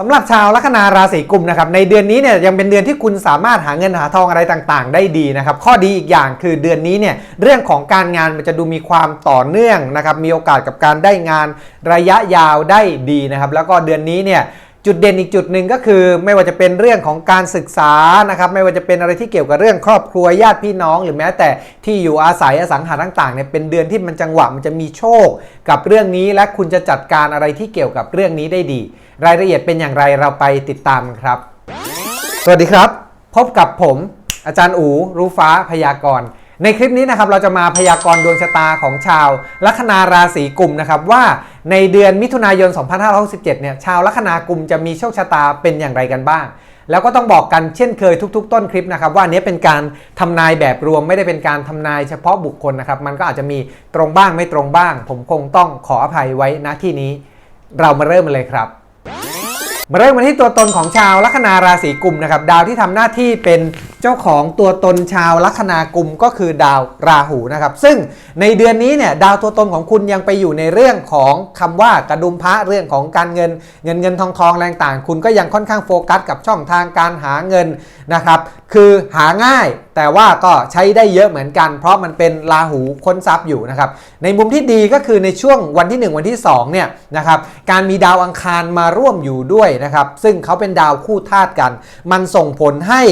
สำหรับชาวลัคนาราศีกุมนะครับในเดือนนี้เนี่ยยังเป็นเดือนที่คุณสามารถหาเงินหาทองอะไรต่างๆ ได้ดีนะครับข้อดีอีกอย่างคือเดือนนี้เนี่ยเรื่องของการงานมันจะดูมีความต่อเนื่องนะครับมีโอกาสกับการได้งานระยะยาวได้ดีนะครับแล้วก็เดือนนี้เนี่ย จุดเด่นอีกจุดหนึ่งก็คือ ไม่ว่าจะเป็นเรื่องของการศึกษานะครับไม่ว่าจะเป็นอะไรที่เกี่ยวกับเรื่องครอบครัวญาติพี่น้องหรือแม้แต่ที่อยู่อาศัยอสังหาต่างๆเนี่ยเป็นเดือนที่มันจังหวะมันจะมีโชค กับเรื่องนี้และคุณจะจัดการอะไรที่เกี่ยวกับเรื่องนี้ได้ดี รายละเอียดเป็นอย่างไรเราไปติดตามกันครับ สวัสดีครับ พบกับผม อาจารย์อู รู้ฟ้าพยากรณ์ ในคลิปนี้นะครับเราจะมาพยากรณ์ดวงชะตาของชาวลัคนาราศีกุมนะครับว่าในเดือนมิถุนายน 2567 เนี่ยชาวลัคนากุมจะมีโชคชะตาเป็นอย่างไรกันบ้าง แล้วก็ต้องบอกกันเช่นเคยทุก ๆ ต้นคลิปนะครับว่านี้เป็นการทำนายแบบรวมไม่ได้เป็นการทำนายเฉพาะบุคคลนะครับมันก็อาจจะมีตรงบ้างไม่ตรงบ้าง ผมคงต้องขออภัยไว้ณที่นี้ เรามาเริ่มกันเลยครับ มาเริ่มกันที่ตัวตนของชาวลัคนาราศีกุมนะครับดาวที่ทำหน้าที่เป็นเจ้าของตัวตนชาวลัคนากุมก็คือดาวราหูนะครับ ซึ่งในเดือนนี้เนี่ยดาวตัวตนของคุณยังไปอยู่ในเรื่องของคำว่ากระดุมพระเรื่องของการเงิน เงินเงินทองทองแรงต่างคุณก็ยังค่อนข้างโฟกัสกับช่องทางการหาเงินนะครับ คือหาง่ายแต่ว่าก็ใช้ได้เยอะเหมือนกัน เพราะมันเป็นราหูค้นทรัพย์อยู่นะครับ ในมุมที่ดีก็คือในช่วงวันที่ 1 วันที่2เนี่ยนะครับการมีดาวอังคารมาร่วมอยู่ด้วยนะครับซึ่งเขาเป็นดาวคู่ธาตุกัน มันส่งผลให้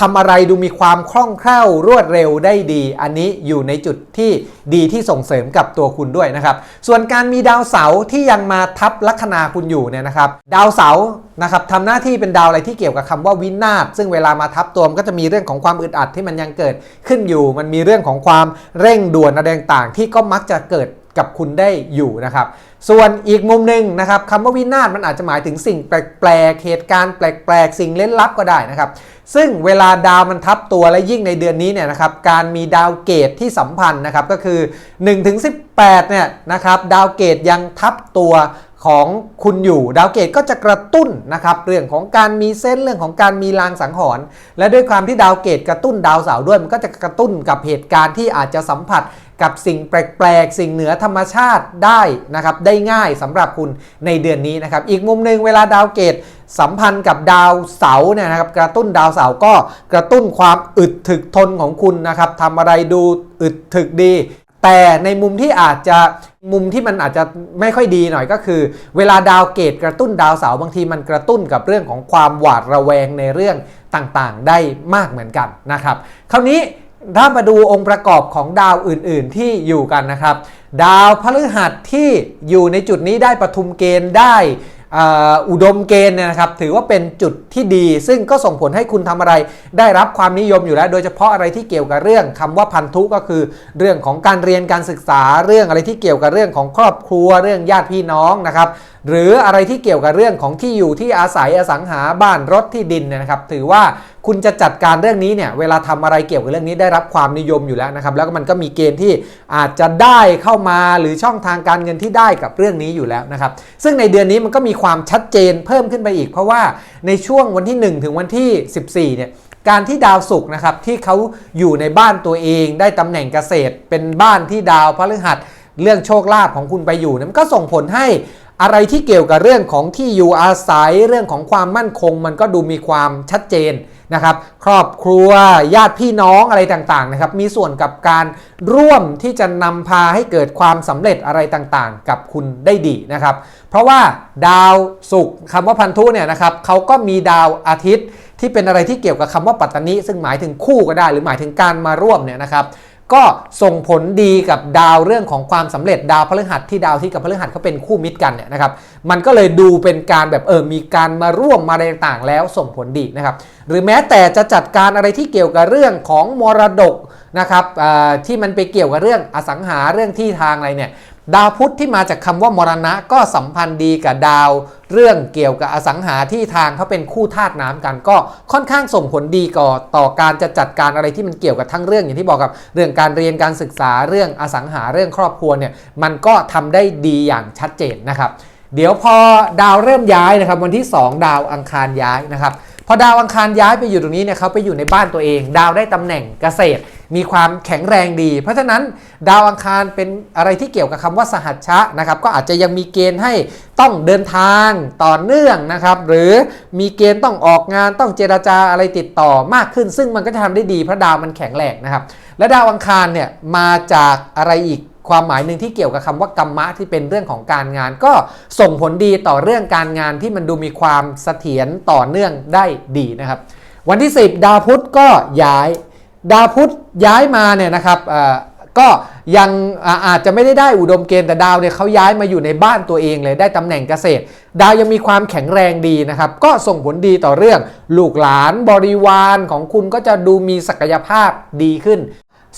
ทำอะไรดูมีความคล่องแคล่วรวดเร็วได้ดี อันนี้อยู่ในจุดที่ดีที่ส่งเสริมกับตัวคุณด้วยนะครับ ส่วนการมีดาวเสาร์ที่ยังมาทับลัคนาคุณอยู่เนี่ยนะครับ ดาวเสาร์นะครับทำหน้าที่เป็นดาวอะไรที่เกี่ยวกับคำว่าวินาศซึ่งเวลามาทับตัวมันก็จะมีเรื่องของความอึดอัดที่มันยังเกิดขึ้นอยู่ มันมีเรื่องของความเร่งด่วนอะไรต่างๆที่ก็มักจะเกิด กับคุณได้อยู่นะครับ ส่วนอีกมุมหนึ่งนะครับคำว่าวินาศมันอาจจะหมายถึงสิ่งแปลกๆเหตุการณ์แปลกๆ สิ่งเล่นลับก็ได้นะครับ ซึ่งเวลาดาวมันทับตัวและยิ่งในเดือนนี้เนี่ยนะครับการมีดาวเกตที่สัมพันธ์นะครับก็คือ1ถึง18เนี่ยนะครับดาวเกตยังทับตัว ของคุณอยู่ดาวเกตก็จะกระตุ้นนะครับเรื่องของการมีเส้นเรื่องของการมีลางสังหรณ์และด้วยความที่ดาวเกตกระตุ้นดาวเสาร์ด้วยมันก็จะกระตุ้นกับเหตุการณ์ที่อาจจะสัมผัสกับสิ่งแปลกๆ สิ่งเหนือธรรมชาติได้นะครับได้ง่ายสำหรับคุณในเดือนนี้นะครับอีกมุมหนึ่งเวลาดาวเกตสัมพันธ์กับดาวเสาร์เนี่ยนะครับกระตุ้นดาวเสาร์ก็กระตุ้นความอึดถึกทนของคุณนะครับทำอะไรดูอึดถึกดี แต่ในมุมที่อาจจะมุมที่มันอาจจะไม่ค่อยดีหน่อยก็คือ เวลาดาวเกตกระตุ้นดาวเสาร์บางทีมันกระตุ้นกับเรื่องของความหวาดระแวงในเรื่องต่างๆ ได้มากเหมือนกันนะครับ คราวนี้ถ้ามาดูองค์ประกอบของดาวอื่นๆที่อยู่กันนะครับ ดาวพฤหัสที่อยู่ในจุดนี้ได้ปทุมเกณฑ์ได้ อุดมเกณฑ์เนี่ยนะครับถือว่าเป็นจุดที่ดี ซึ่งก็ส่งผลให้คุณทำอะไร ได้รับความนิยมอยู่แล้ว โดยเฉพาะอะไรที่เกี่ยวกับเรื่องคำว่าพันธุก็คือ เรื่องของการเรียนการศึกษาเรื่องอะไรที่เกี่ยวกับเรื่องของครอบครัว เรื่องญาติพี่น้องนะครับหรืออะไรที่เกี่ยวกับเรื่องของที่อยู่ที่อาศัยอสังหาบ้านรถที่ดินเนี่ยนะครับ ถือว่าคุณจะจัดการเรื่องนี้เนี่ยเวลาทำอะไรเกี่ยวกับเรื่องนี้ได้รับความนิยมอยู่แล้วนะครับ แล้วก็มันก็มีเกณฑ์ที่อาจจะได้เข้ามาหรือช่องทางการเงินที่ได้กับเรื่องนี้อยู่แล้วนะครับ ซึ่งในเดือนนี้มันก็มีความชัดเจนเพิ่มขึ้นไปอีก เพราะว่าในช่วงวันที่ 1 ถึงวันที่ 14เนี่ยการที่ดาวศุกร์นะครับที่เขาอยู่ในบ้านตัวเองได้ตำแหน่งเกษตร เป็นบ้านที่ดาวพฤหัสเรื่องโชคลาภของคุณไปอยู่นี่ยมันก็ส่งผลให้ อะไรที่เกี่ยวกับเรื่องของที่อยู่อาศัยเรื่องของความมั่นคง มันก็ดูมีความชัดเจนนะครับ ครอบครัวญาติพี่น้องอะไรต่างๆนะครับ มีส่วนกับการร่วมที่จะนำพาให้เกิดความสำเร็จอะไรต่างๆ กับคุณได้ดีนะครับ เพราะว่าดาวศุกร์คำว่าพันธุเนี่ยนะครับเขาก็มีดาวอาทิตย์ที่เป็นอะไรที่เกี่ยวกับคำว่าปัตตนิซึ่งหมายถึงคู่ก็ได้ หรือหมายถึงการมาร่วมเนี่ยนะครับ ก็ส่งผลดีกับดาวเรื่องของความสำเร็จดาวพฤหัสที่ดาวที่กับพฤหัสเขาเป็นคู่มิตรกันเนี่ยนะครับมันก็เลยดูเป็นการแบบเออมีการมาร่วมมาอะไรต่างๆ แล้วส่งผลดีนะครับหรือแม้แต่จะจัดการอะไรที่เกี่ยวกับเรื่องของมรดกนะครับที่มันไปเกี่ยวกับเรื่องอสังหาเรื่องที่ทางอะไรเนี่ย ดาวพุธที่มาจากคำว่ามรณะก็สัมพันธ์ดีกับดาวเรื่องเกี่ยวกับอสังหาที่ทางเขาเป็นคู่ธาตุน้ำกันก็ค่อนข้างส่งผลดีก่อต่อการจะจัดการอะไรที่มันเกี่ยวกับทั้งเรื่องอย่างที่บอกกับ เรื่องการเรียนการศึกษาเรื่องอสังหาเรื่องครอบครัวเนี่ยมันก็ทำได้ดีอย่างชัดเจนนะครับ เดี๋ยวพอดาวเริ่มย้ายนะครับ วันที่ 2 ดาวอังคารย้ายนะครับ อดาวอังคารย้ายไปอยู่ตรงนี้เนี่ยเขาไปอยู่ในบ้านตัวเอง ดาวได้ตำแหน่งเกษตร มีความแข็งแรงดี เพราะฉะนั้นดาวอังคารเป็นอะไรที่เกี่ยวกับคำว่าสหัชชะนะครับก็อาจจะยังมีเกณฑ์ให้ต้องเดินทางต่อเนื่องนะครับหรือมีเกณฑ์ต้องออกงานต้องเจราจาอะไรติดต่อมากขึ้น ซึ่งมันก็จะทำได้ดีเพราะดาวมันแข็งแรงนะครับและดาวอังคารเนี่ยมาจากอะไรอีก ความหมายหนึ่งที่เกี่ยวกับคำว่ากรรมะที่เป็นเรื่องของการงาน ก็ส่งผลดีต่อเรื่องการงานที่มันดูมีความเสถียรต่อเนื่องได้ดีนะครับ วันที่ 10 ดาวพุธก็ย้าย ดาวพุธย้ายมาเนี่ยนะครับก็ยังอาอาจจะไม่ได้ได้อุดมเกณฑ์แต่ดาวเนี่ยเขาย้ายมาอยู่ในบ้านตัวเองเลยได้ตำแหน่งเกษตร ดาวยังมีความแข็งแรงดีนะครับ ก็ส่งผลดีต่อเรื่อง ลูกหลานบริวารของคุณก็จะดูมีศักยภาพดีขึ้น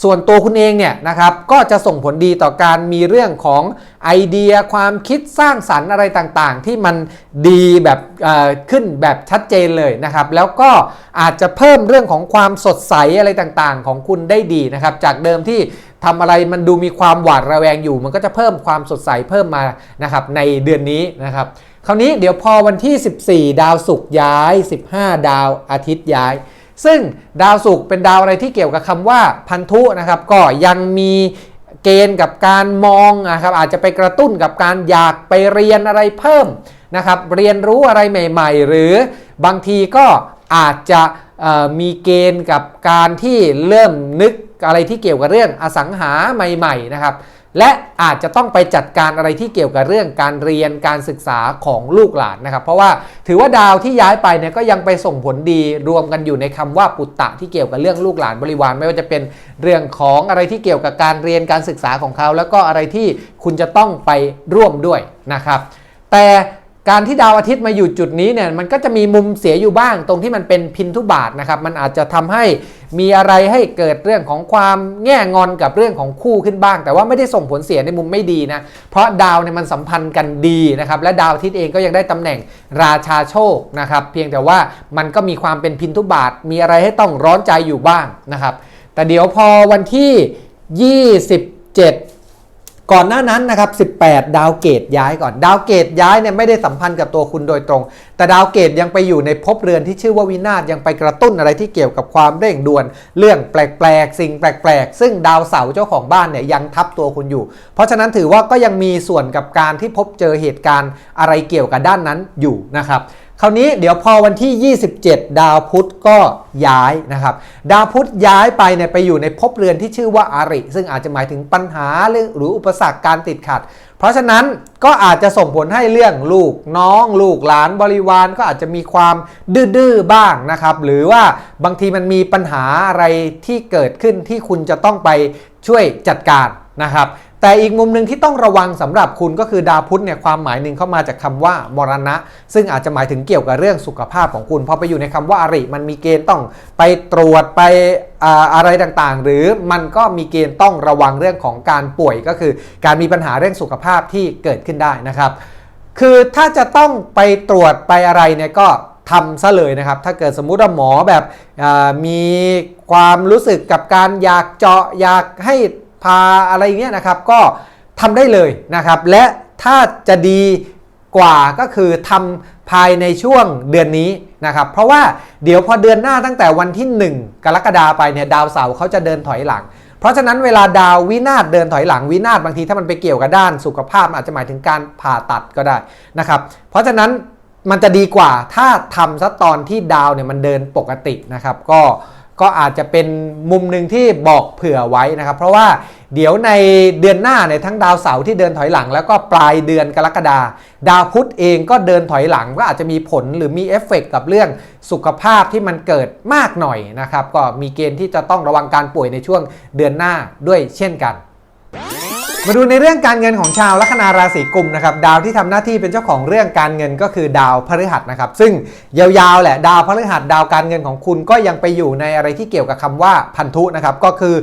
ส่วนตัวคุณเองเนี่ยนะครับก็จะส่งผลดีต่อการมีเรื่องของไอเดียความคิดสร้างสรรค์อะไรต่างๆ ที่มันดีแบบขึ้นแบบชัดเจนเลยนะครับ แล้วก็อาจจะเพิ่มเรื่องของความสดใสอะไรต่างๆ ของคุณได้ดีนะครับ จากเดิมที่ทำอะไรมันดูมีความหวาดระแวงอยู่ มันก็จะเพิ่มความสดใสเพิ่มมานะครับในเดือนนี้นะครับ คราวนี้เดี๋ยวพอวันที่ 14 ดาวศุกร์ย้าย 15 ดาวอาทิตย์ย้าย ซึ่งดาวศุกร์เป็นดาวอะไรที่เกี่ยวกับคำว่าพันธุนะครับ ก็ยังมีเกณฑ์กับการมองนะครับอาจจะไปกระตุ้นกับการอยากไปเรียนอะไรเพิ่มนะครับ เรียนรู้อะไรใหม่ ๆ หรือบางทีก็อาจจะมีเกณฑ์กับการที่เริ่มนึกอะไรที่เกี่ยวกับเรื่องอสังหาใหม่ ๆ นะครับ และอาจจะต้องไปจัดการอะไรที่เกี่ยวกับเรื่องการเรียนการศึกษาของลูกหลานนะครับ เพราะว่าถือว่าดาวที่ย้ายไปเนี่ยก็ยังไปส่งผลดีรวมกันอยู่ในคำว่าปุตตะที่เกี่ยวกับเรื่องลูกหลานบริวารไม่ว่าจะเป็นเรื่องของอะไรที่เกี่ยวกับการเรียนการศึกษาของเขา แล้วก็อะไรที่คุณจะต้องไปร่วมด้วยนะครับ แต่ การที่ดาวอาทิตย์มาอยู่จุดนี้เนี่ยมันก็จะมีมุมเสียอยู่บ้างตรงที่มันเป็นพินทุบาทนะครับมันอาจจะทำให้มีอะไรให้เกิดเรื่องของความแง่งอนกับเรื่องของคู่ขึ้นบ้าง แต่ว่าไม่ได้ส่งผลเสียในมุมไม่ดีนะเพราะดาวเนี่ยมันสัมพันธ์กันดีนะครับและดาวอาทิตย์เองก็ยังได้ตำแหน่งราชาโชคนะครับเพียงแต่ว่ามันก็มีความเป็นพินทุบาทมีอะไรให้ต้องร้อนใจอยู่บ้างนะครับแต่เดี๋ยวพอวันที่ 27 ก่อนหน้านั้นนะครับ 18 ดาวเกตย้ายก่อน ดาวเกตย้ายเนี่ยไม่ได้สัมพันธ์กับตัวคุณโดยตรง แต่ดาวเกตยังไปอยู่ในภพเรือนที่ชื่อว่าวินาศยังไปกระตุ้นอะไรที่เกี่ยวกับความเร่งด่วน เรื่องแปลกๆ สิ่งแปลกๆ ซึ่งดาวเสาร์เจ้าของบ้านเนี่ยยังทับตัวคุณอยู่ เพราะฉะนั้นถือว่าก็ยังมีส่วนกับการที่พบเจอเหตุการณ์อะไรเกี่ยวกับด้านนั้นอยู่นะครับ คราวนี้เดี๋ยวพอวันที่ 27 ดาวพุธก็ย้ายนะครับ ดาวพุธย้ายไปเนี่ยไปอยู่ในภพเรือนที่ชื่อว่าอาริ ซึ่งอาจจะหมายถึงปัญหาหรือหรืออุปสรรคการติดขัด เพราะฉะนั้นก็อาจจะส่งผลให้เรื่องลูกน้อง ลูกหลานบริวารก็อาจจะมีความดื้อๆบ้างนะครับ หรือว่าบางทีมันมีปัญหาอะไรที่เกิดขึ้นที่คุณจะต้องไปช่วยจัดการนะครับ แต่อีกมุมหนึ่งที่ต้องระวังสำหรับคุณก็คือดาวพุธเนี่ยความหมายหนึ่งเข้ามาจากคำว่ามรณะ ซึ่งอาจจะหมายถึงเกี่ยวกับเรื่องสุขภาพของคุณพอไปอยู่ในคำว่าอริ มันมีเกณฑ์ต้องไปตรวจไปอะไรต่างๆ หรือมันก็มีเกณฑ์ต้องระวังเรื่องของการป่วยก็คือการมีปัญหาเรื่องสุขภาพที่เกิดขึ้นได้นะครับ คือถ้าจะต้องไปตรวจไปอะไรเนี่ยก็ทำซะเลยนะครับ ถ้าเกิดสมมุติว่าหมอแบบมีความรู้สึกกับการอยากเจาะอยากให้ พาอะไรเงี้ยนะครับ ก็ทำได้เลยนะครับ และถ้าจะดีกว่าก็คือทำภายในช่วงเดือนนี้นะครับ เพราะว่าเดี๋ยวพอเดือนหน้าตั้งแต่วันที่ 1 กรกฎาไปเนี่ยดาวเสาร์เขาจะเดินถอยหลัง เพราะฉะนั้นเวลาดาววินาศเดินถอยหลังวินาศบางทีถ้ามันไปเกี่ยวกับด้านสุขภาพ อาจจะหมายถึงการผ่าตัดก็ได้นะครับ เพราะฉะนั้นมันจะดีกว่าถ้าทำซะตอนที่ดาวเนี่ยมันเดินปกตินะครับ ก็ ก็อาจจะเป็นมุมหนึ่งที่บอกเผื่อไว้นะครับ เพราะว่าเดี๋ยวในเดือนหน้าในทั้งดาวเสาร์ที่เดินถอยหลัง แล้วก็ปลายเดือนกรกฎาดาวพุธเองก็เดินถอยหลังก็อาจจะมีผลหรือมีเอฟเฟกต์กับเรื่องสุขภาพที่มันเกิดมากหน่อยนะครับ ก็มีเกณฑ์ที่จะต้องระวังการป่วยในช่วงเดือนหน้าด้วยเช่นกัน มาดูในเรื่องการเงินของชาวลัคนาราศีกุมนะครับดาวที่ทำหน้าที่เป็นเจ้าของเรื่องการเงินก็คือดาวพฤหัสนะครับซึ่งยาวๆแหละดาวพฤหัสดาวการเงินของคุณก็ยังไปอยู่ในอะไรที่เกี่ยวกับคำว่าพันธุนะครับก็คือ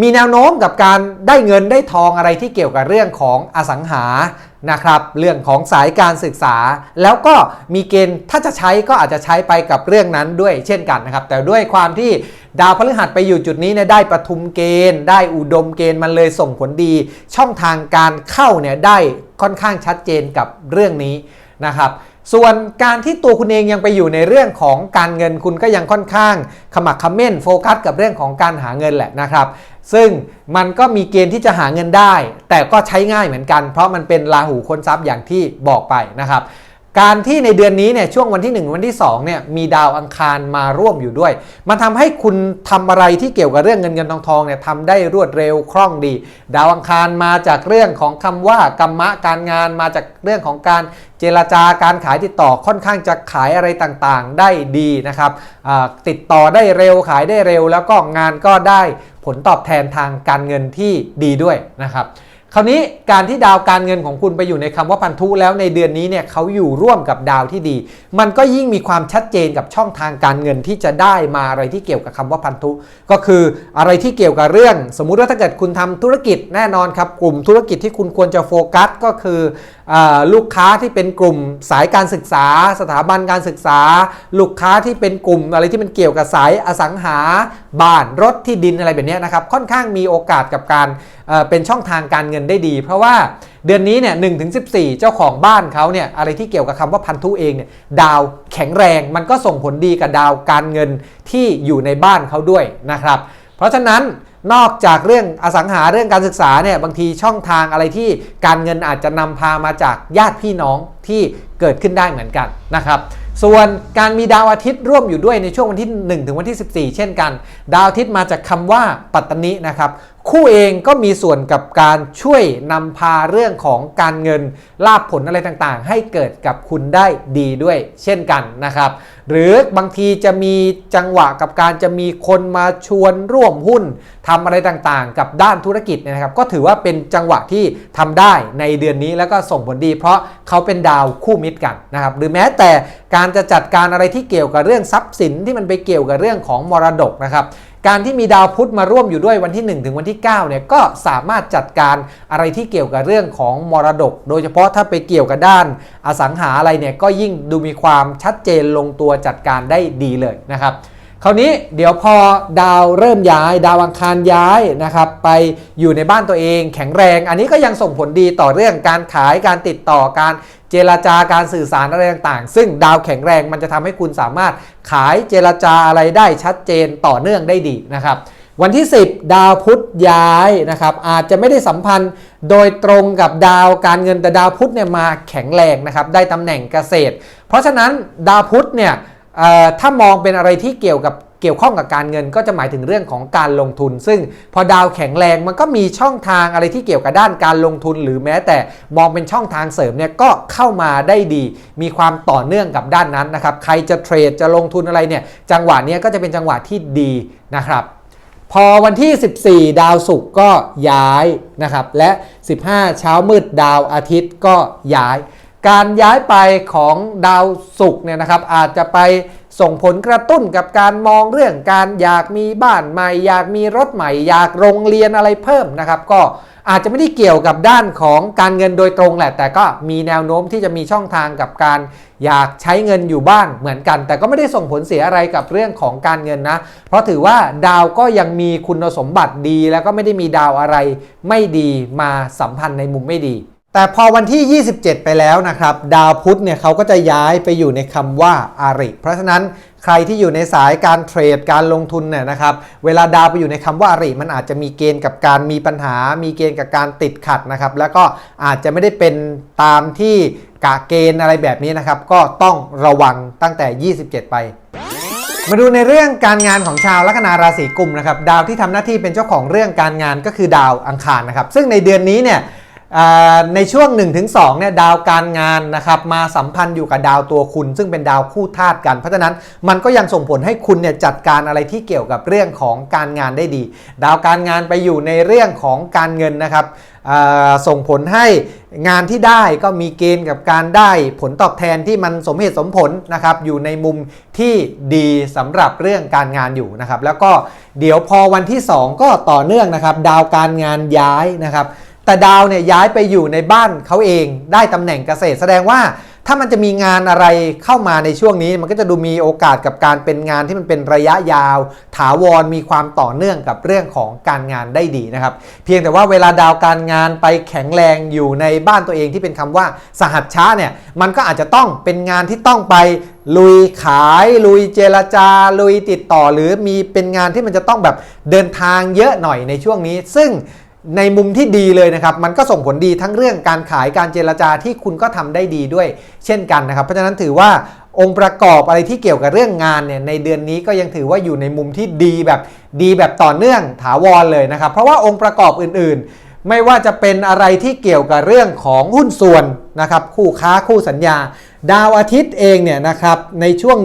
มีแนวโน้มกับการได้เงินได้ทองอะไรที่เกี่ยวกับเรื่องของอสังหานะครับเรื่องของสายการศึกษา แล้วก็มีเกณฑ์ถ้าจะใช้ก็อาจจะใช้ไปกับเรื่องนั้นด้วยเช่นกันนะครับ แต่ด้วยความที่ดาวพฤหัสไปอยู่จุดนี้เนี่ยได้ประทุมเกณฑ์ ได้อุดมเกณฑ์มันเลยส่งผลดี ช่องทางการเข้าเนี่ยได้ค่อนข้างชัดเจนกับเรื่องนี้นะครับ ส่วนการที่ตัวคุณเองยังไปอยู่ในเรื่องของการเงินคุณก็ยังค่อนข้างขมักขม้นโฟกัสกับเรื่องของการหาเงินแหละนะครับ ซึ่งมันก็มีเกณฑ์ที่จะหาเงินได้ แต่ก็ใช้ง่ายเหมือนกัน เพราะมันเป็นราหูค้นทรัพย์อย่างที่บอกไปนะครับ การที่ในเดือนนี้เนี่ยช่วงวันที่ 1 วันที่2เนี่ยมีดาวอังคารมาร่วมอยู่ด้วย มันทำให้คุณทำอะไรที่เกี่ยวกับเรื่องเงินเงินทองทองเนี่ยทำได้รวดเร็วคล่องดี ดาวอังคารมาจากเรื่องของคำว่ากรรมะการงานมาจากเรื่องของการเจรจาการขายติดต่อค่อนข้างจะขายอะไรต่างๆ ได้ดีนะครับติดต่อได้เร็วขายได้เร็ว แล้วก็งานก็ได้ผลตอบแทนทางการเงินที่ดีด้วยนะครับ คราวนี้การที่ดาวการเงินของคุณไปอยู่ในคำว่าพันธุแล้วในเดือนนี้เนี่ยเขาอยู่ร่วมกับดาวที่ดี มันก็ยิ่งมีความชัดเจนกับช่องทางการเงินที่จะได้มาอะไรที่เกี่ยวกับคำว่าพันธุ ก็คืออะไรที่เกี่ยวกับเรื่อง สมมุติว่าถ้าเกิดคุณทำธุรกิจแน่นอนครับกลุ่มธุรกิจที่คุณควรจะโฟกัสก็คืออลูกค้าที่เป็นกลุ่มสายการศึกษา สถาบันการศึกษา ลูกค้าที่เป็นกลุ่มอะไรที่มันเกี่ยวกับสายอสังหาบ้านรถที่ดินอะไรแบบนี้นะครับค่อนข้างมีโอกาสกับการเเป็นช่องทางการเงินได้ดี เพราะว่าเดือนนี้เนี่ยหนึ่งถึงสิเจ้าของบ้านเขาเนี่ยอะไรที่เกี่ยวกับคำว่าพันธุเองเนี่ยดาวแข็งแรง มันก็ส่งผลดีกับดาวการเงินที่อยู่ในบ้านเขาด้วยนะครับ เพราะฉะนั้นนอกจากเรื่องอสังหาเรื่องการศึกษาเนี่ยบางทีช่องทางอะไรที่การเงินอาจจะนำพามาจากญาติพี่น้องที่เกิดขึ้นได้เหมือนกันนะครับส่วนการมีดาวอาทิตย์ร่วมอยู่ด้วยในช่วงวันที่ 1 ถึงวันที่ 14 เช่นกัน ดาวอาทิตย์มาจากคำว่าปัตตนินะครับ คู่เองก็มีส่วนกับการช่วยนำพาเรื่องของการเงินลาบผลอะไรต่างๆ ให้เกิดกับคุณได้ดีด้วย เช่นกันนะครับ หรือบางทีจะมีจังหวะกับการจะมีคนมาชวนร่วมหุ้นทำอะไรต่างๆ กับด้านธุรกิจเนยนะครับ ก็ถือว่าเป็นจังหวะที่ทำได้ในเดือนนี้แล้วก็ส่งผลดี เพราะเขาเป็นดาวคู่มิตรกันนะครับ หรือแม้แต่การจะจัดการอะไรที่เกี่ยวกับเรื่องทรัพย์สินที่มันไปเกี่ยวกับเรื่องของมรดกนะครับ การที่มีดาวพุธมาร่วมอยู่ด้วยวันที่ 1 ถึงวันที่9เนี่ยก็สามารถจัดการอะไรที่เกี่ยวกับเรื่องของมรดก โดยเฉพาะถ้าไปเกี่ยวกับด้านอสังหาอะไรเนี่ยก็ยิ่งดูมีความชัดเจนลงตัวจัดการได้ดีเลยนะครับคราวนี้เดี๋ยวพอดาวเริ่มย้าย ดาวอังคารย้ายนะครับไปอยู่ในบ้านตัวเองแข็งแรง อันนี้ก็ยังส่งผลดีต่อเรื่องการขายการติดต่อการ เจรจาการสื่อสารอะไรต่างๆ ซึ่งดาวแข็งแรงมันจะทำให้คุณสามารถขายเจรจาอะไรได้ชัดเจนต่อเนื่องได้ดีนะครับวันที่ 10 ดาวพุธย้ายนะครับอาจจะไม่ได้สัมพันธ์โดยตรงกับดาวการเงินแต่ดาวพุธเนี่ยมาแข็งแรงนะครับได้ตำแหน่งเกษตร เพราะฉะนั้นดาวพุธเนี่ยถ้ามองเป็นอะไรที่เกี่ยวกับ เกี่ยวข้องกับการเงินก็จะหมายถึงเรื่องของการลงทุน ซึ่งพอดาวแข็งแรงมันก็มีช่องทางอะไรที่เกี่ยวกับด้านการลงทุน หรือแม้แต่มองเป็นช่องทางเสริมเนี่ยก็เข้ามาได้ดี มีความต่อเนื่องกับด้านนั้นนะครับใครจะเทรดจะลงทุนอะไรเนี่ยจังหวะนี้ก็จะเป็นจังหวะที่ดีนะครับพอวันที่ 14 ดาวศุกร์ก็ย้ายนะครับและ 15 เช้ามืดดาวอาทิตย์ก็ย้าย การย้ายไปของดาวศุกร์เนี่ยนะครับอาจจะไป ส่งผลกระตุ้นกับการมองเรื่องการอยากมีบ้านใหม่ อยากมีรถใหม่ อยากโรงเรียนอะไรเพิ่มนะครับ ก็อาจจะไม่ได้เกี่ยวกับด้านของการเงินโดยตรงแหละ แต่ก็มีแนวโน้มที่จะมีช่องทางกับการอยากใช้เงินอยู่บ้างเหมือนกัน แต่ก็ไม่ได้ส่งผลเสียอะไรกับเรื่องของการเงินนะ เพราะถือว่าดาวก็ยังมีคุณสมบัติดี แล้วก็ไม่ได้มีดาวอะไรไม่ดีมาสัมพันธ์ในมุมไม่ดี แต่พอวันที่ 27 ไปแล้วนะครับ ดาวพุธเนี่ยเขาก็จะย้ายไปอยู่ในคำว่าอาริ เพราะฉะนั้นใครที่อยู่ในสายการเทรดการลงทุนเนี่ยนะครับ เวลาดาวไปอยู่ในคำว่าอาริมันอาจจะมีเกณฑ์กับการมีปัญหา มีเกณฑ์กับการติดขัดนะครับ แล้วก็อาจจะไม่ได้เป็นตามที่กะเกณฑ์อะไรแบบนี้นะครับ ก็ต้องระวังตั้งแต่ 27 ไปมาดูในเรื่องการงานของชาวลัคนาราศีกุมนะครับดาวที่ทำหน้าที่เป็นเจ้าของเรื่องการงานก็คือดาวอังคารนะครับซึ่งในเดือนนี้เนี่ย ในช่วง 1-2เนี่ยดาวการงานนะครับมาสัมพันธ์อยู่กับดาวตัวคุณ ซึ่งเป็นดาวคู่ธาตุกัน เพราะฉะนั้นมันก็ยังส่งผลให้คุณเนี่ยจัดการอะไรที่เกี่ยวกับเรื่องของการงานได้ดี ดาวการงานไปอยู่ในเรื่องของการเงินนะครับส่งผลให้งานที่ได้ก็มีเกณฑ์กับการได้ผลตอบแทนที่มันสมเหตุสมผลนะครับอยู่ในมุมที่ดีสำหรับเรื่องการงานอยู่นะครับแล้วก็เดี๋ยวพอวันที่ 2 ก็ต่อเนื่องนะครับ ดาวการงานย้ายนะครับ แต่ดาวเนี่ยย้ายไปอยู่ในบ้านเขาเองได้ตำแหน่งเกษตร แสดงว่าถ้ามันจะมีงานอะไรเข้ามาในช่วงนี้ มันก็จะดูมีโอกาสกับการเป็นงานที่มันเป็นระยะยาว ถาวรมีความต่อเนื่องกับเรื่องของการงานได้ดีนะครับ เพียงแต่ว่าเวลาดาวการงานไปแข็งแรงอยู่ในบ้านตัวเองที่เป็นคำว่าสหัชชะเนี่ยมันก็อาจจะต้องเป็นงานที่ต้องไปลุยขาย ลุยเจรจา ลุยติดต่อ หรือมีเป็นงานที่มันจะต้องแบบเดินทางเยอะหน่อยในช่วงนี้ ซึ่ง ในมุมที่ดีเลยนะครับ มันก็ส่งผลดีทั้งเรื่องการขายการเจรจาที่คุณก็ทำได้ดีด้วย เช่นกันนะครับ เพราะฉะนั้นถือว่าองค์ประกอบอะไรที่เกี่ยวกับเรื่องงานเนี่ยในเดือนนี้ก็ยังถือว่าอยู่ในมุมที่ดีแบบดีแบบต่อเนื่องถาวรเลยนะครับ เพราะว่าองค์ประกอบอื่นๆ ไม่ว่าจะเป็นอะไรที่เกี่ยวกับเรื่องของหุ้นส่วนนะครับคู่ค้าคู่สัญญา ดาวอาทิตย์เองเนี่ยนะครับในช่วง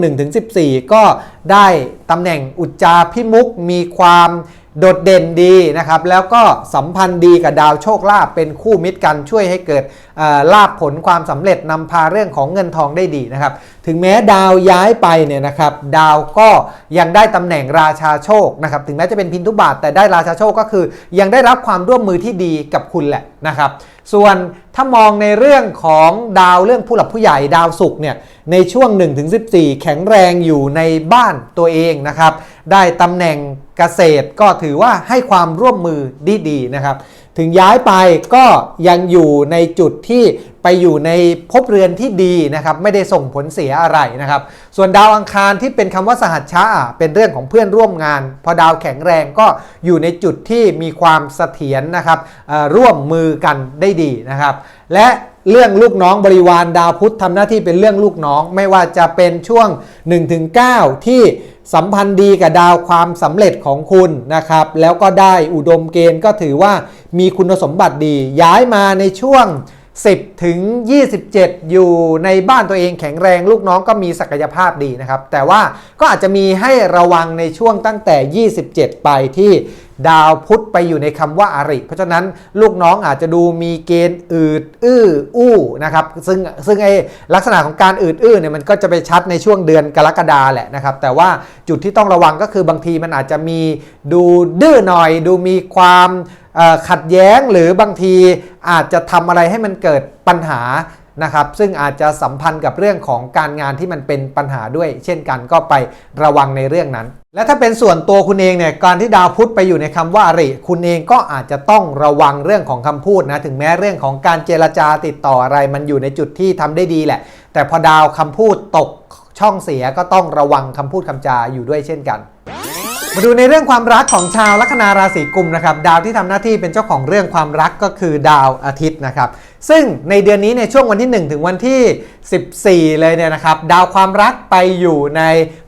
1-14 ก็ได้ตำแหน่งอุจจาพิมุกมีความ โดดเด่นดีนะครับ แล้วก็สัมพันธ์ดีกับดาวโชคลาภเป็นคู่มิตรกันช่วยให้เกิดลาภผลความสำเร็จนำพาเรื่องของเงินทองได้ดีนะครับ ถึงแม้ดาวย้ายไปเนี่ยนะครับดาวก็ยังได้ตำแหน่งราชาโชคนะครับถึงแม้จะเป็นพินทุบาทแต่ได้ราชาโชคก็คือ ยังได้รับความร่วมมือที่ดีกับคุณแหละนะครับ ส่วนถ้ามองในเรื่องของดาวเรื่องผู้หลักผู้ใหญ่ดาวศุกร์เนี่ยในช่วง 1-14 แข็งแรงอยู่ในบ้านตัวเองนะครับ ได้ตำแหน่งเกษตรก็ถือว่าให้ความร่วมมือดีดีๆนะครับ ถึงย้ายไปก็ยังอยู่ในจุดที่ไปอยู่ในภพเรือนที่ดีนะครับ ไม่ได้ส่งผลเสียอะไรนะครับ ส่วนดาวอังคารที่เป็นคำว่าสหัชชะเป็นเรื่องของเพื่อนร่วมงาน พอดาวแข็งแรงก็อยู่ในจุดที่มีความเสถียรนะครับร่วมมือกันได้ดีนะครับ และเรื่องลูกน้องบริวารดาวพุธทำหน้าที่เป็นเรื่องลูกน้อง ไม่ว่าจะเป็นช่วง 1-9 ที่ สัมพันธ์ดีกับดาวความสำเร็จของคุณนะครับ แล้วก็ได้อุดมเกณฑ์ก็ถือว่ามีคุณสมบัติดี ย้ายมาในช่วง 10 ถึง 27 อยู่ในบ้านตัวเองแข็งแรงลูกน้องก็มีศักยภาพดีนะครับ แต่ว่าก็อาจจะมีให้ระวังในช่วงตั้งแต่ 27 ไปที่ดาวพุธไปอยู่ในคำว่าอาริ เพราะฉะนั้นลูกน้องอาจจะดูมีเกณฑ์อืดอื้ออู้นะครับซึ่งซึ่งไอลักษณะของการอืดอื้อเนี่ยมันก็จะไปชัดในช่วงเดือนกรกฎาแหละนะครับ แต่ว่าจุดที่ต้องระวังก็คือบางทีมันอาจจะมีดูดื้อหน่อย ดูมีความขัดแย้งหรือบางทีอาจจะทำอะไรให้มันเกิดปัญหา นะครับซึ่งอาจจะสัมพันธ์กับเรื่องของการงานที่มันเป็นปัญหาด้วย เช่นกันก็ไประวังในเรื่องนั้น และถ้าเป็นส่วนตัวคุณเองเนี่ยการที่ดาวพุธไปอยู่ในคำว่าอริ คุณเองก็อาจจะต้องระวังเรื่องของคำพูดนะถึงแม้เรื่องของการเจรจาติดต่ออะไรมันอยู่ในจุดที่ทำได้ดีแหละ แต่พอดาวคำพูดตกช่องเสียก็ต้องระวังคำพูดคำจาอยู่ด้วยเช่นกันมาดูในเรื่องความรักของชาวลัคนาราศีกุมนะครับดาวที่ทำหน้าที่เป็นเจ้าของเรื่องความรักก็คือดาวอาทิตย์นะครับ ซึ่งในเดือนนี้ในช่วงวันที่ 1 ถึงวันที่ 14 เลยเนี่ยนะครับ ดาวความรักไปอยู่ใน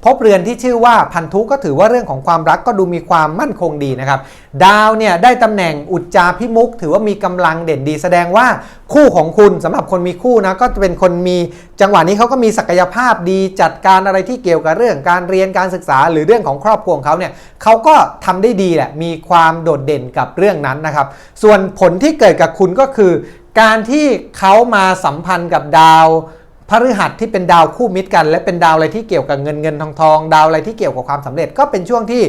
ภพเรือนที่ชื่อว่าพันธุก็ถือว่าเรื่องของความรักก็ดูมีความมั่นคงดีนะครับ ดาวเนี่ยได้ตำแหน่งอุจจาพิมุก ถือว่ามีกำลังเด่นดี แสดงว่าคู่ของคุณสำหรับคนมีคู่นะก็จะเป็นคนมีจังหวะนี้เขาก็มีศักยภาพดีจัดการอะไรที่เกี่ยวกับเรื่องการเรียนการศึกษา หรือเรื่องของครอบครัวของเขาเนี่ยเขาก็ทำได้ดีแหละมีความโดดเด่นกับเรื่องนั้นนะครับ ส่วนผลที่เกิดกับคุณก็คือ การที่เขามาสัมพันธ์กับดาวพฤหัสที่เป็นดาวคู่มิตรกัน และเป็นดาวอะไรที่เกี่ยวกับเงินเงินทองทอง ดาวอะไรที่เกี่ยวกับความสำเร็จ ก็เป็นช่วงที่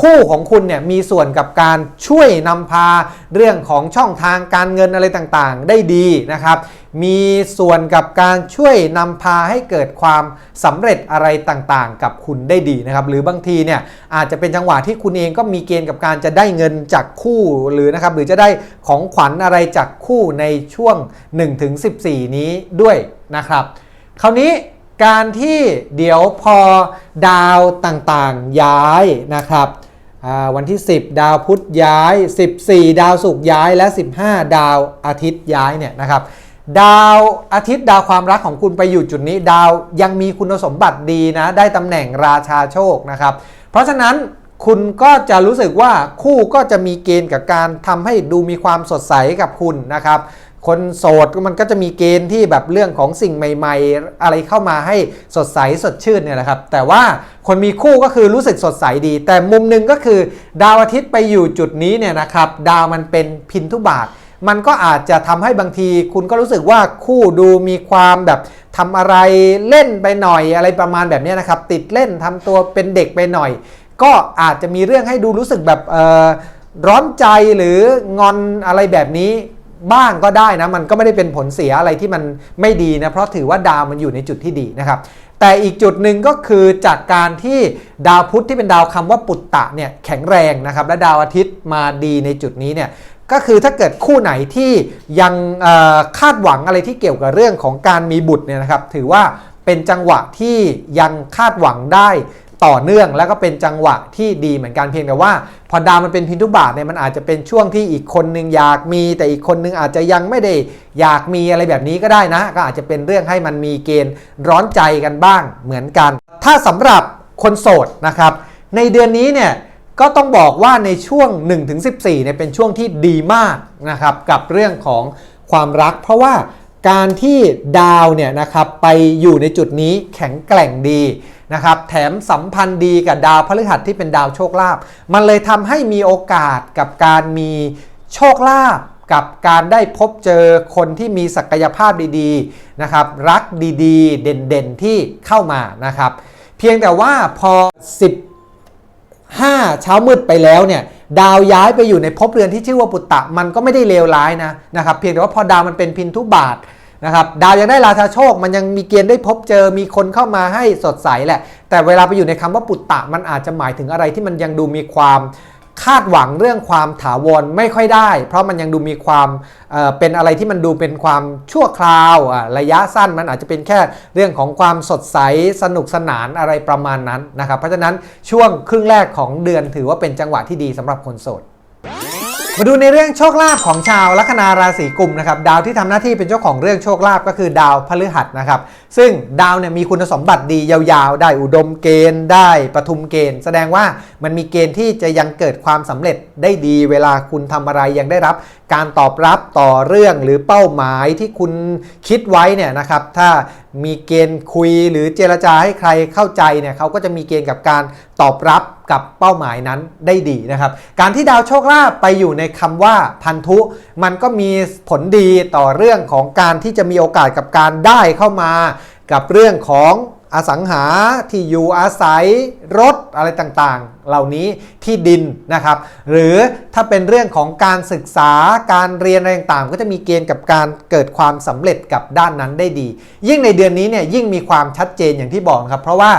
คู่ของคุณเนี่ยมีส่วนกับการช่วยนำพาเรื่องของช่องทางการเงินอะไรต่างๆ ได้ดีนะครับ มีส่วนกับการช่วยนำพาให้เกิดความสำเร็จอะไรต่างๆ กับคุณได้ดีนะครับ หรือบางทีเนี่ยอาจจะเป็นจังหวะที่คุณเองก็มีเกณฑ์กับการจะได้เงินจากคู่หรือนะครับหรือจะได้ของขวัญอะไรจากคู่ในช่วง 1-14 นี้ด้วยนะครับ คราวนี้ การที่เดี๋ยวพอดาวต่างๆย้ายนะครับวันที่ 10 ดาวพุธย้าย 14 ดาวศุกร์ย้ายและ 15 ดาวอาทิตย์ย้ายเนี่ยนะครับดาวอาทิตย์ดาวความรักของคุณไปอยู่จุดนี้ ดาวยังมีคุณสมบัติดีนะ ได้ตำแหน่งราชาโชคนะครับ เพราะฉะนั้นคุณก็จะรู้สึกว่าคู่ก็จะมีเกณฑ์กับการทำให้ดูมีความสดใสกับคุณนะครับ คนโสดมันก็จะมีเกณฑ์ที่แบบเรื่องของสิ่งใหม่ ๆ อะไรเข้ามาให้สดใสสดชื่นเนี่ยแหละครับ แต่ว่าคนมีคู่ก็คือรู้สึกสดใสดี แต่มุมหนึ่งก็คือ ดาวอาทิตย์ไปอยู่จุดนี้เนี่ยนะครับ ดาวมันเป็นพินทุบาท มันก็อาจจะทำให้บางที คุณก็รู้สึกว่าคู่ดูมีความแบบทำอะไรเล่นไปหน่อยอะไรประมาณแบบนี้นะครับ ติดเล่นทำตัวเป็นเด็กไปหน่อย ก็อาจจะมีเรื่องให้ดูรู้สึกแบบร้อนใจหรืองอนอะไรแบบนี้ บ้างก็ได้นะ มันก็ไม่ได้เป็นผลเสียอะไรที่มันไม่ดีนะ เพราะถือว่าดาวมันอยู่ในจุดที่ดีนะครับ แต่อีกจุดหนึ่งก็คือจากการที่ดาวพุธที่เป็นดาวคำว่าปุตตะเนี่ยแข็งแรงนะครับ และดาวอาทิตย์มาดีในจุดนี้เนี่ยก็คือถ้าเกิดคู่ไหนที่ยังคาดหวังอะไรที่เกี่ยวกับเรื่องของการมีบุตรเนี่ยนะครับ ถือว่าเป็นจังหวะที่ยังคาดหวังได้ ต่อเนื่องแล้วก็เป็นจังหวะที่ดีเหมือนกันเพียงแต่ว่า พอดาวมันเป็นพินทุบาทเนี่ยมันอาจจะเป็นช่วงที่อีกคนนึงอยากมี แต่อีกคนนึงอาจจะยังไม่ได้อยากมีอะไรแบบนี้ก็ได้นะ ก็อาจจะเป็นเรื่องให้มันมีเกณฑ์ร้อนใจกันบ้างเหมือนกัน ถ้าสำหรับคนโสดนะครับในเดือนนี้เนี่ยก็ต้องบอกว่าในช่วง 1-14เนี่ยเป็นช่วงที่ดีมากนะครับกับเรื่องของความรัก เพราะว่าการที่ดาวเนี่ยนะครับไปอยู่ในจุดนี้แข็งแกร่งดี นะครับแถมสัมพันธ์ดีกับดาวพฤหัสที่เป็นดาวโชคลาภมันเลยทำให้มีโอกาสกับการมีโชคลาภกับการได้พบเจอคนที่มีศักยภาพดีๆนะครับรักดีๆ เด่นๆที่เข้ามานะครับเพียงแต่ว่าพอ 15 เช้ามืดไปแล้วเนี่ยดาวย้ายไปอยู่ในภพเรือนที่ชื่อว่าปุตตะ มันก็ไม่ได้เลวร้ายนะนะครับเพียงแต่ว่าพอดาวมันเป็นพินทุบาท นะครับดาวยังได้ราชาโชค มันยังมีเกณฑ์ได้พบเจอมีคนเข้ามาให้สดใสแหละ แต่เวลาไปอยู่ในคำว่าปุตตะมันอาจจะหมายถึงอะไรที่มันยังดูมีความคาดหวังเรื่องความถาวรไม่ค่อยได้ เพราะมันยังดูมีความเเป็นอะไรที่มันดูเป็นความชั่วคราวระยะสั้นมันอาจจะเป็นแค่เรื่องของความสดใสสนุกสนานอะไรประมาณนั้นนะครับเพราะฉะนั้นช่วงครึ่งแรกของเดือนถือว่าเป็นจังหวะที่ดีสำหรับคนโสด มาดูในเรื่องโชคลาภของชาวลัคนาราศีกุมนะครับดาวที่ทำหน้าที่เป็นเจ้าของเรื่องโชคลาภก็คือดาวพฤหัสนะครับซึ่งดาวเนี่ยมีคุณสมบัติดียาวๆ ได้อุดมเกณฑ์ ได้ปทุมเกณฑ์ แสดงว่ามันมีเกณฑ์ที่จะยังเกิดความสำเร็จได้ดีเวลาคุณทำอะไรยังได้รับ การตอบรับต่อเรื่องหรือเป้าหมายที่คุณคิดไว้เนี่ยนะครับถ้า มีเกณฑ์คุยหรือเจรจาให้ใครเข้าใจเนี่ยเขาก็จะมีเกณฑ์กับการตอบรับกับเป้าหมายนั้นได้ดีนะครับ การที่ดาวโชคลาภไปอยู่ในคำว่าพันธุ มันก็มีผลดีต่อเรื่องของการที่จะมีโอกาสกับการได้เข้ามา กับเรื่องของ อสังหาที่อยู่อาศัยรถอะไรต่างๆ เหล่านี้ที่ดินนะครับ หรือถ้าเป็นเรื่องของการศึกษาการเรียนอะไรต่างๆ ก็จะมีเกณฑ์กับการเกิดความสำเร็จกับด้านนั้นได้ดี ยิ่งในเดือนนี้เนี่ยยิ่งมีความชัดเจนอย่างที่บอกครับ เพราะว่า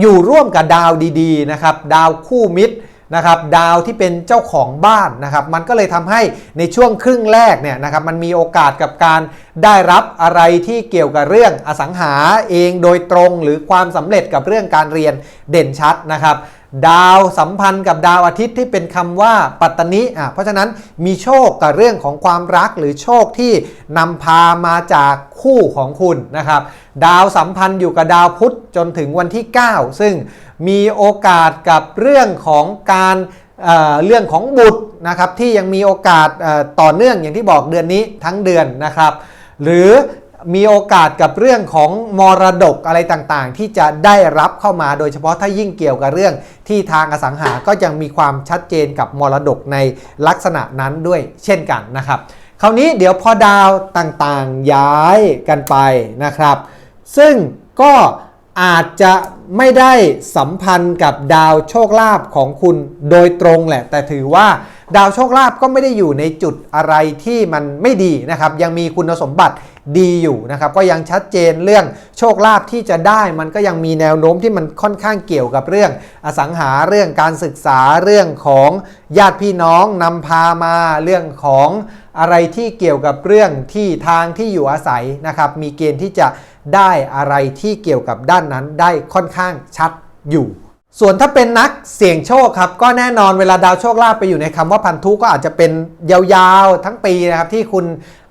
อยู่ร่วมกับดาวดีๆนะครับ ดาวคู่มิตร นะครับดาวที่เป็นเจ้าของบ้านนะครับมันก็เลยทำให้ในช่วงครึ่งแรกเนี่ยนะครับมันมีโอกาสกับการได้รับอะไรที่เกี่ยวกับเรื่องอสังหาเองโดยตรงหรือความสำเร็จกับเรื่องการเรียนเด่นชัดนะครับ ดาวสัมพันธ์กับดาวอาทิตย์ที่เป็นคำว่าปัตตนิอะเพราะฉะนั้นมีโชคกับเรื่องของความรักหรือโชคที่นำพามาจากคู่ของคุณนะครับ ดาวสัมพันธ์อยู่กับดาวพุธจนถึงวันที่ 9 ซึ่งมีโอกาสกับเรื่องของการเเรื่องของบุตรนะครับที่ยังมีโอกาสต่อเนื่องอย่างที่บอกเดือนนี้ทั้งเดือนนะครับ หรือ มีโอกาสกับเรื่องของมรดกอะไรต่างๆ ที่จะได้รับเข้ามาโดยเฉพาะถ้ายิ่งเกี่ยวกับเรื่องที่ทางอสังหาก็ยังมีความชัดเจนกับมรดกในลักษณะนั้นด้วยเช่นกันนะครับ คราวนี้เดี๋ยวพอดาวต่างๆย้ายกันไปนะครับ ซึ่งก็อาจจะไม่ได้สัมพันธ์กับดาวโชคลาภของคุณโดยตรงแหละ แต่ถือว่า ดาวโชคลาภก็ไม่ได้อยู่ในจุดอะไรที่มันไม่ดีนะครับยังมีคุณสมบัติดีอยู่นะครับก็ยังชัดเจนเรื่องโชคลาภที่จะได้มันก็ยังมีแนวโน้มที่มันค่อนข้างเกี่ยวกับเรื่องอสังหาเรื่องการศึกษาเรื่องของญาติพี่น้องนำพามาเรื่องของอะไรที่เกี่ยวกับเรื่องที่ทางที่อยู่อาศัยนะครับมีเกณฑ์ที่จะได้อะไรที่เกี่ยวกับด้านนั้นได้ค่อนข้างชัดอยู่ ส่วนถ้าเป็นนักเสี่ยงโชคครับก็แน่นอนเวลาดาวโชคลาภไปอยู่ในคำว่าพันธุก็อาจจะเป็นยาวๆทั้งปีนะครับที่คุณ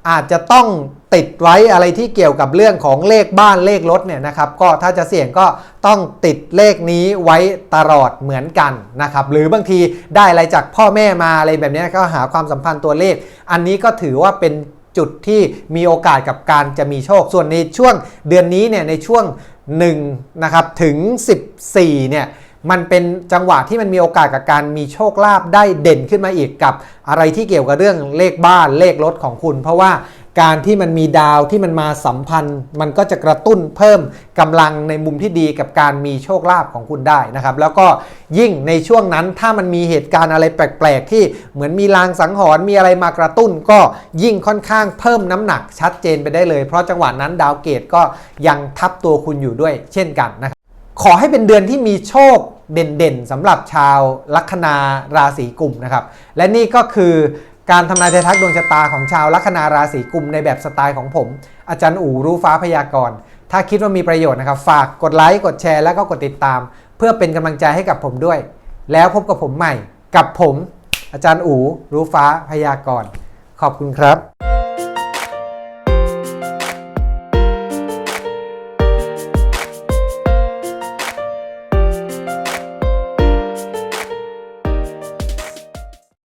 อาจจะต้องติดไว้อะไรที่เกี่ยวกับเรื่องของเลขบ้านเลขรถเนี่ยนะครับก็ถ้าจะเสี่ยงก็ต้องติดเลขนี้ไว้ตลอดเหมือนกันนะครับหรือบางทีได้อะไรจากพ่อแม่มาอะไรแบบนี้ก็หาความสัมพันธ์ตัวเลข อันนี้ก็ถือว่าเป็นจุดที่มีโอกาสกับการจะมีโชค ส่วนในช่วงเดือนนี้เนี่ยในช่วง1นะครับถึง 14เนี่ย มันเป็นจังหวะที่มันมีโอกาสกับการมีโชคลาภได้เด่นขึ้นมาอีกกับ อะไรที่เกี่ยวกับเรื่องเลขบ้านเลขรถของคุณ เพราะว่าการที่มันมีดาวที่มันมาสัมพันธ์ มันก็จะกระตุ้นเพิ่มกำลังในมุมที่ดีกับการมีโชคลาภของคุณได้นะครับ แล้วก็ยิ่งในช่วงนั้นถ้ามันมีเหตุการณ์อะไรแปลก ๆ ที่เหมือนมีลางสังหรณ์มีอะไรมากระตุ้น ก็ยิ่งค่อนข้างเพิ่มน้ำหนักชัดเจนไปได้เลย เพราะจังหวะนั้นดาวเกตก็ยังทับตัวคุณอยู่ด้วย เช่นกันนะครับ ขอให้เป็นเดือนที่มีโชคเด่นๆสำหรับชาวลัคนาราศีกุมนะครับ และนี่ก็คือการทำนายทายทักดวงชะตาของชาวลัคนาราศีกุมในแบบสไตล์ของผม อาจารย์อู๋รู้ฟ้าพยากรณ์ ถ้าคิดว่ามีประโยชน์นะครับ ฝากกดไลค์กดแชร์แล้วก็กดติดตาม เพื่อเป็นกำลังใจให้กับผมด้วย แล้วพบกับผมใหม่กับผม อาจารย์อู๋รู้ฟ้าพยากรณ์ ขอบคุณครับ